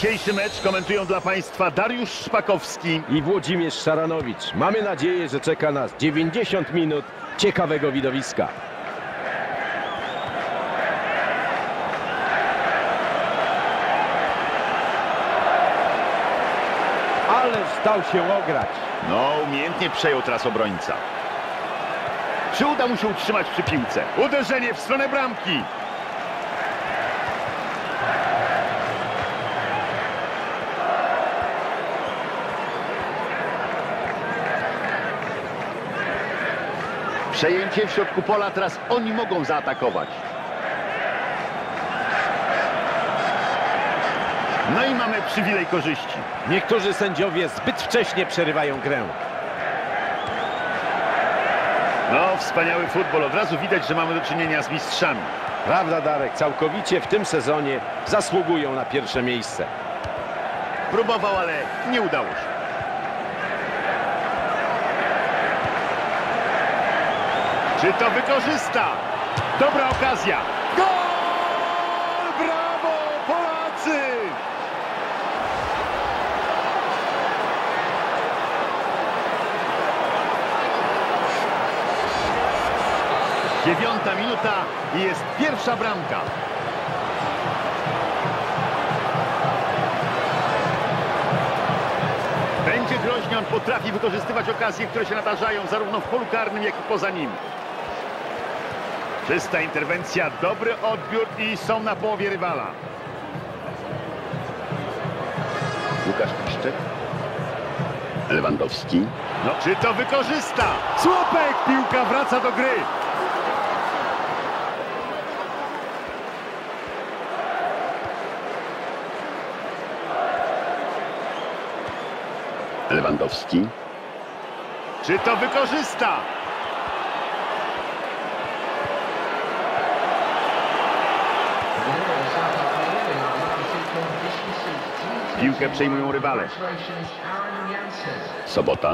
Dzisiejszy mecz komentują dla Państwa Dariusz Szpakowski. i Włodzimierz Szaranowicz. Mamy nadzieję, że czeka nas 90 minut ciekawego widowiska. Ależ dał się ograć. No, umiejętnie przejął teraz obrońca. Czy uda mu się utrzymać przy piłce? Uderzenie w stronę bramki. Przejęcie w środku pola, teraz oni mogą zaatakować. No i mamy przywilej korzyści. Niektórzy sędziowie zbyt wcześnie przerywają grę. No, wspaniały futbol. Od razu widać, że mamy do czynienia z mistrzami. Prawda, Darek? Całkowicie w tym sezonie zasługują na pierwsze miejsce. Próbował, ale nie udało się. Czy to wykorzysta? Dobra okazja. Gol! Brawo, Polacy! Dziewiąta minuta i jest pierwsza bramka. Będzie groźnie, on potrafi wykorzystywać okazje, które się nadarzają zarówno w polu karnym, jak i poza nim. Czysta interwencja, dobry odbiór i są na połowie rywala. Łukasz Piszczek. Lewandowski. No, czy to wykorzysta? Słupek, piłka wraca do gry. Lewandowski. Czy to wykorzysta? Piłkę przejmują rywale. Sobota.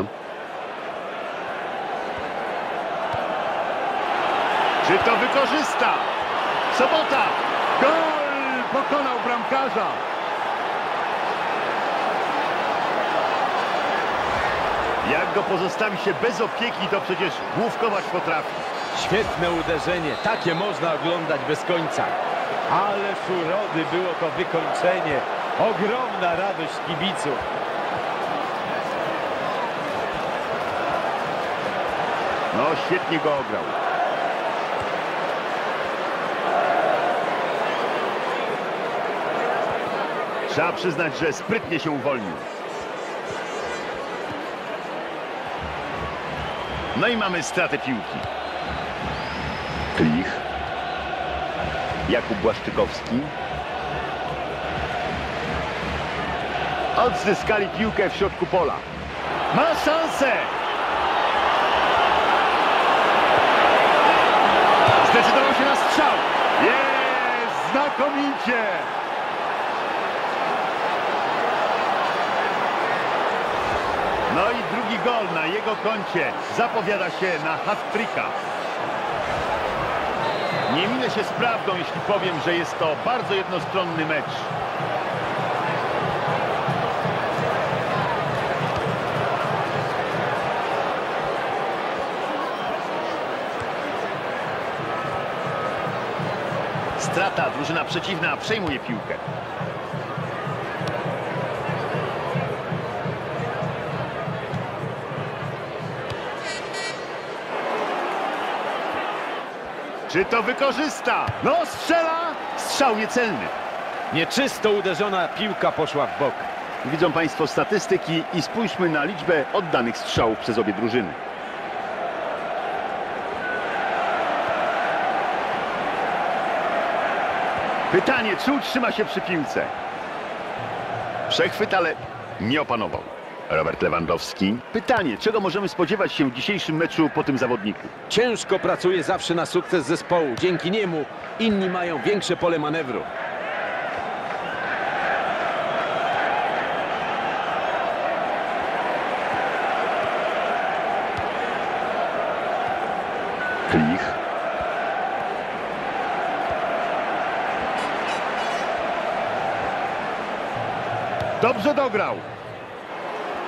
Czy to wykorzysta? Sobota! Gol! Pokonał bramkarza. Jak go pozostawi się bez opieki, to przecież główkować potrafi. Świetne uderzenie, takie można oglądać bez końca. Ale urody było to wykończenie. Ogromna radość kibiców. No, świetnie go ograł. Trzeba przyznać, że sprytnie się uwolnił. No i mamy stratę piłki. Klich. Jakub Błaszczykowski. Odzyskali piłkę w środku pola. Ma szansę! Zdecydował się na strzał. Jest! Znakomicie! No i drugi gol na jego koncie zapowiada się na hat-tricka. Nie minę się z prawdą, jeśli powiem, że jest to bardzo jednostronny mecz. Strata, drużyna przeciwna przejmuje piłkę. Czy to wykorzysta? No strzela! Strzał niecelny. Nieczysto uderzona piłka poszła w bok. Widzą Państwo statystyki i spójrzmy na liczbę oddanych strzałów przez obie drużyny. Pytanie, czy utrzyma się przy piłce? Przechwyt, ale nie opanował. Robert Lewandowski. Pytanie, czego możemy spodziewać się w dzisiejszym meczu po tym zawodniku? Ciężko pracuje zawsze na sukces zespołu. Dzięki niemu inni mają większe pole manewru. Klich. Dobrze dograł.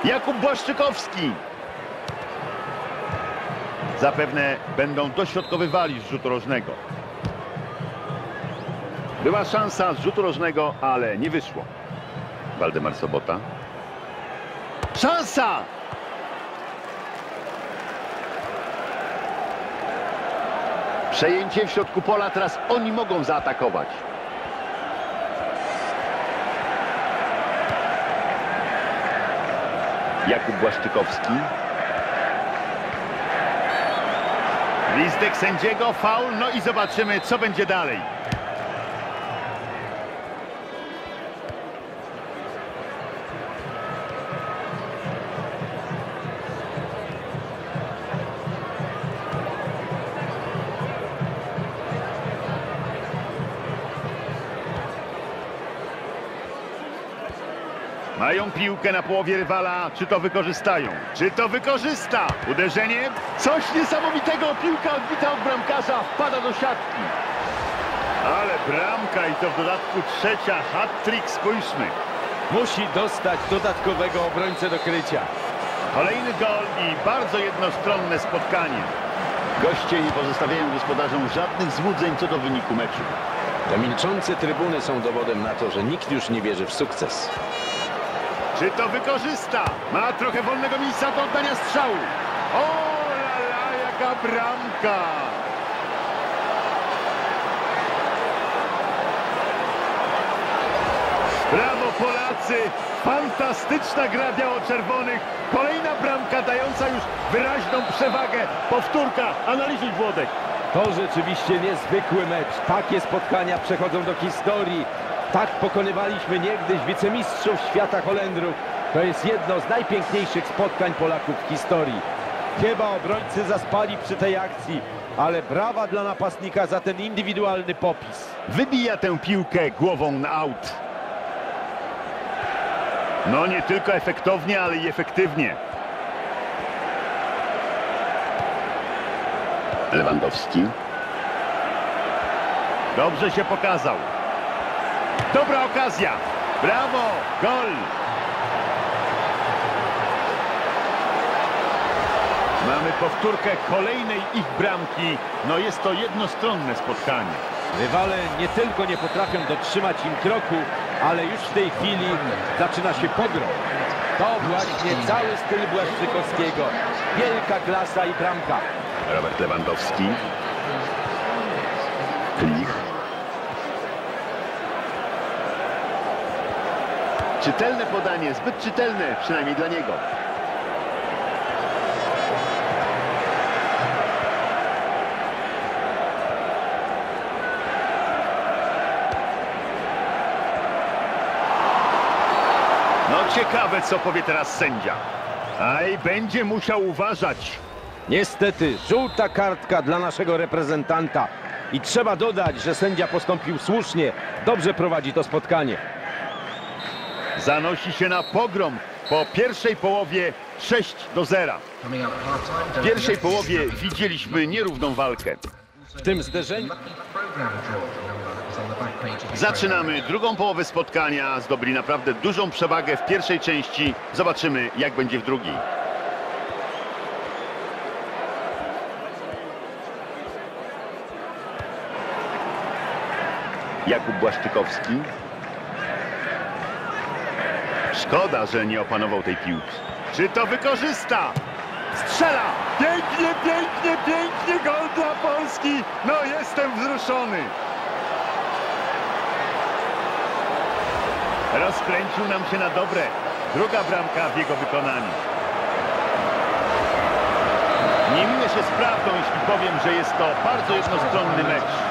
Jakub Błaszczykowski. Zapewne będą dośrodkowywali z rzutu rożnego. Była szansa z rzutu rożnego, ale nie wyszło. Waldemar Sobota. Szansa! Przejęcie w środku pola, teraz oni mogą zaatakować. Jakub Błaszczykowski. Listek sędziego, faul, no i zobaczymy, co będzie dalej. Mają piłkę na połowie rywala. Czy to wykorzystają? Czy to wykorzysta? Uderzenie? Coś niesamowitego. Piłka odbita od bramkarza. Wpada do siatki. Ale bramka i to w dodatku trzecia. Hat-trick. Spójrzmy. Musi dostać dodatkowego obrońcę do krycia. Kolejny gol i bardzo jednostronne spotkanie. Goście nie pozostawiają gospodarzom żadnych złudzeń co do wyniku meczu. Te milczące trybuny są dowodem na to, że nikt już nie wierzy w sukces. Czy to wykorzysta? Ma trochę wolnego miejsca do oddania strzału. O, la, la, jaka bramka! Brawo Polacy! Fantastyczna gra biało-czerwonych. Kolejna bramka dająca już wyraźną przewagę. Powtórka. Analizuj Włodek. To rzeczywiście niezwykły mecz. Takie spotkania przechodzą do historii. Tak pokonywaliśmy niegdyś wicemistrzów świata Holendrów. To jest jedno z najpiękniejszych spotkań Polaków w historii. Chyba obrońcy zaspali przy tej akcji, ale brawa dla napastnika za ten indywidualny popis. Wybija tę piłkę głową na aut. No nie tylko efektownie, ale i efektywnie. Lewandowski. Dobrze się pokazał. Dobra okazja. Brawo, gol. Mamy powtórkę kolejnej ich bramki. No jest to jednostronne spotkanie. Rywale nie tylko nie potrafią dotrzymać im kroku, ale już w tej chwili zaczyna się pogrom. To właśnie cały styl Błaszczykowskiego. Wielka klasa i bramka. Robert Lewandowski. Klich. Czytelne podanie, zbyt czytelne, przynajmniej dla niego. No ciekawe, co powie teraz sędzia. Aj, będzie musiał uważać. Niestety, żółta kartka dla naszego reprezentanta. I trzeba dodać, że sędzia postąpił słusznie. Dobrze prowadzi to spotkanie. Zanosi się na pogrom po pierwszej połowie 6 do 0. W pierwszej połowie widzieliśmy nierówną walkę. W tym zderzeniu Zaczynamy drugą połowę spotkania. Zdobyli naprawdę dużą przewagę w pierwszej części. Zobaczymy, jak będzie w drugiej. Jakub Błaszczykowski. Szkoda, że nie opanował tej piłki. Czy to wykorzysta? Strzela! Pięknie, pięknie, pięknie! Gol dla Polski! No, jestem wzruszony! Rozkręcił nam się na dobre. Druga bramka w jego wykonaniu. Nie minę się z prawdą, jeśli powiem, że jest to bardzo jednostronny mecz.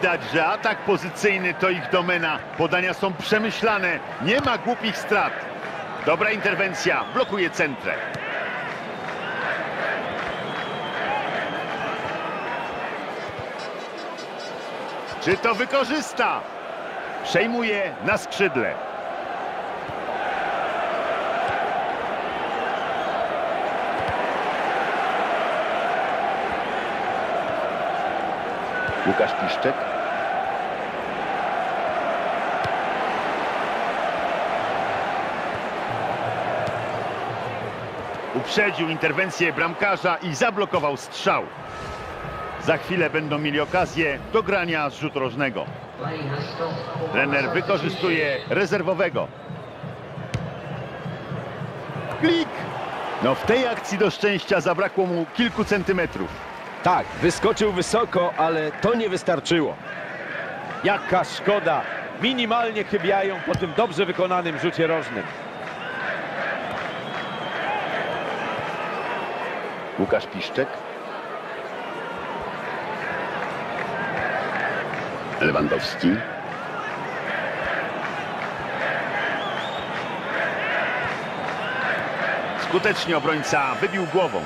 Widać, że atak pozycyjny to ich domena. Podania są przemyślane. Nie ma głupich strat. Dobra interwencja. Blokuje centrę. Czy to wykorzysta? Przejmuje na skrzydle. Łukasz Piszczek. Uprzedził interwencję bramkarza i zablokował strzał. Za chwilę będą mieli okazję do grania z rzutu rożnego. Trener wykorzystuje rezerwowego. Klik! No w tej akcji do szczęścia zabrakło mu kilku centymetrów. Tak, wyskoczył wysoko, ale to nie wystarczyło. Jaka szkoda. Minimalnie chybiają po tym dobrze wykonanym rzucie rożnym. Łukasz Piszczek. Lewandowski. Skutecznie obrońca wybił głową.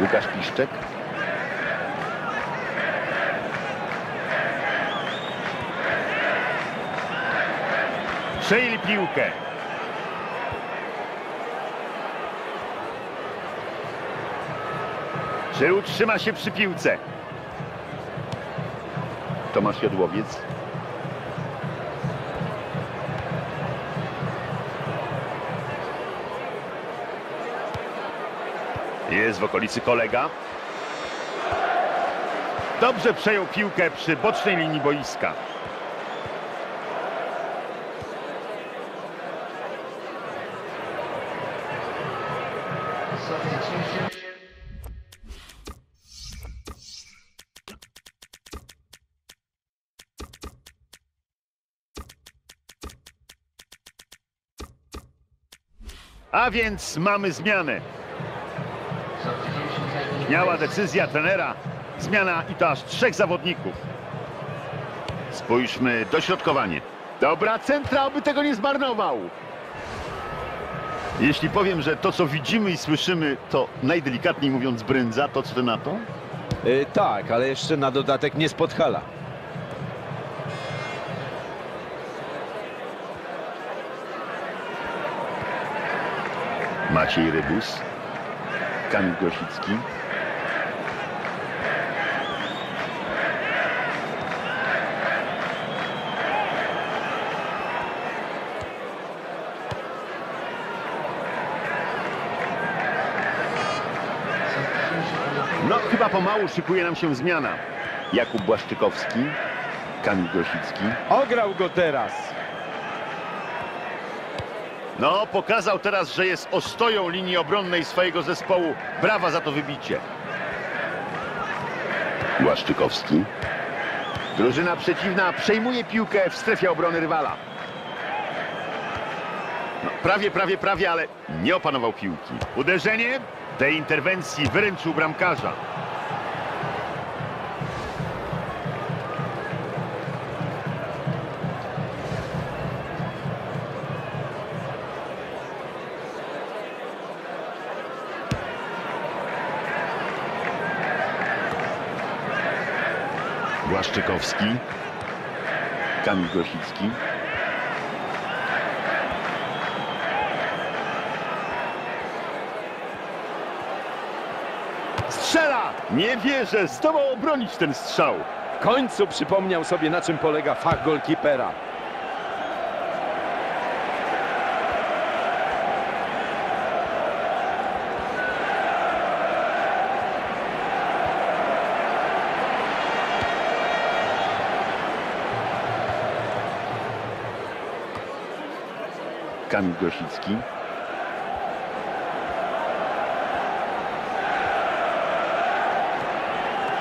Łukasz Piszczek. Przejęli piłkę. Czy utrzyma się przy piłce? Tomasz Jodłowiec. Jest w okolicy kolega. Dobrze przejął piłkę przy bocznej linii boiska. A więc mamy zmianę. Miała decyzja trenera. Zmiana i to aż trzech zawodników. Spójrzmy, dośrodkowanie. Dobra centra, aby tego nie zmarnował. Jeśli powiem, że to co widzimy i słyszymy to najdelikatniej mówiąc brędza, to co ty na to? Y, tak, ale jeszcze na dodatek nie z Podhala. Maciej Rybus, Kamil Grosicki. No chyba pomału szykuje nam się zmiana. Jakub Błaszczykowski, Kamil Grosicki. Ograł go teraz. No, pokazał teraz, że jest ostoją linii obronnej swojego zespołu. Brawa za to wybicie. Błaszczykowski. Drużyna przeciwna przejmuje piłkę w strefie obrony rywala. No, prawie, prawie, prawie, ale nie opanował piłki. Uderzenie tej interwencji wyręczył bramkarza. Błaszczykowski. Kamil Grosicki. Strzela! Nie wierzę, zdołał obronić ten strzał. W końcu przypomniał sobie, na czym polega fach golkipera. Kamil.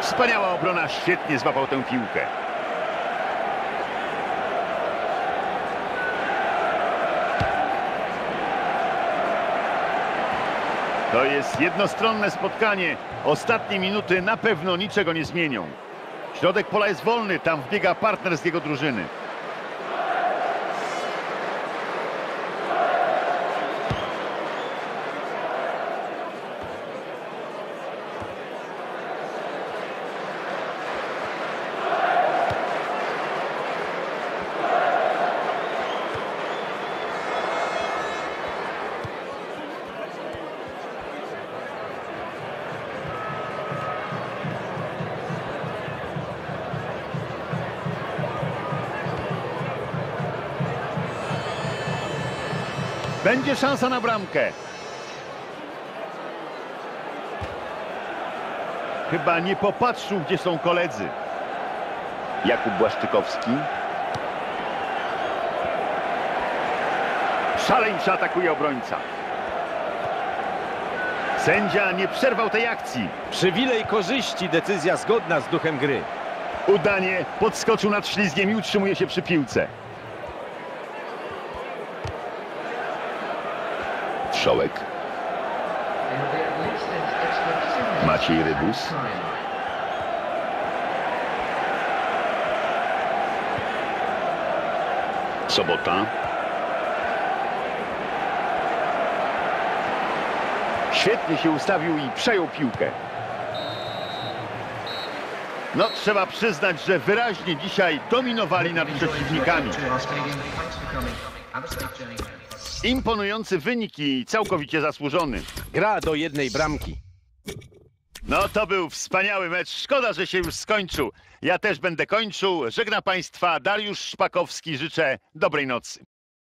Wspaniała obrona, świetnie złapał tę piłkę. To jest jednostronne spotkanie. Ostatnie minuty na pewno niczego nie zmienią. Środek pola jest wolny, tam wbiega partner z jego drużyny. Będzie szansa na bramkę. Chyba nie popatrzył, gdzie są koledzy. Jakub Błaszczykowski. Szaleńczo atakuje obrońca. Sędzia nie przerwał tej akcji. Przywilej korzyści, decyzja zgodna z duchem gry. Udanie podskoczył nad ślizgiem i utrzymuje się przy piłce. Wszołek. Maciej Rybus. Sobota. Świetnie się ustawił i przejął piłkę. No, trzeba przyznać, że wyraźnie dzisiaj dominowali nad przeciwnikami. Imponujący wynik i całkowicie zasłużony. Gra do jednej bramki. No, to był wspaniały mecz. Szkoda, że się już skończył. Ja też będę kończył. Żegna Państwa Dariusz Szpakowski. Życzę dobrej nocy.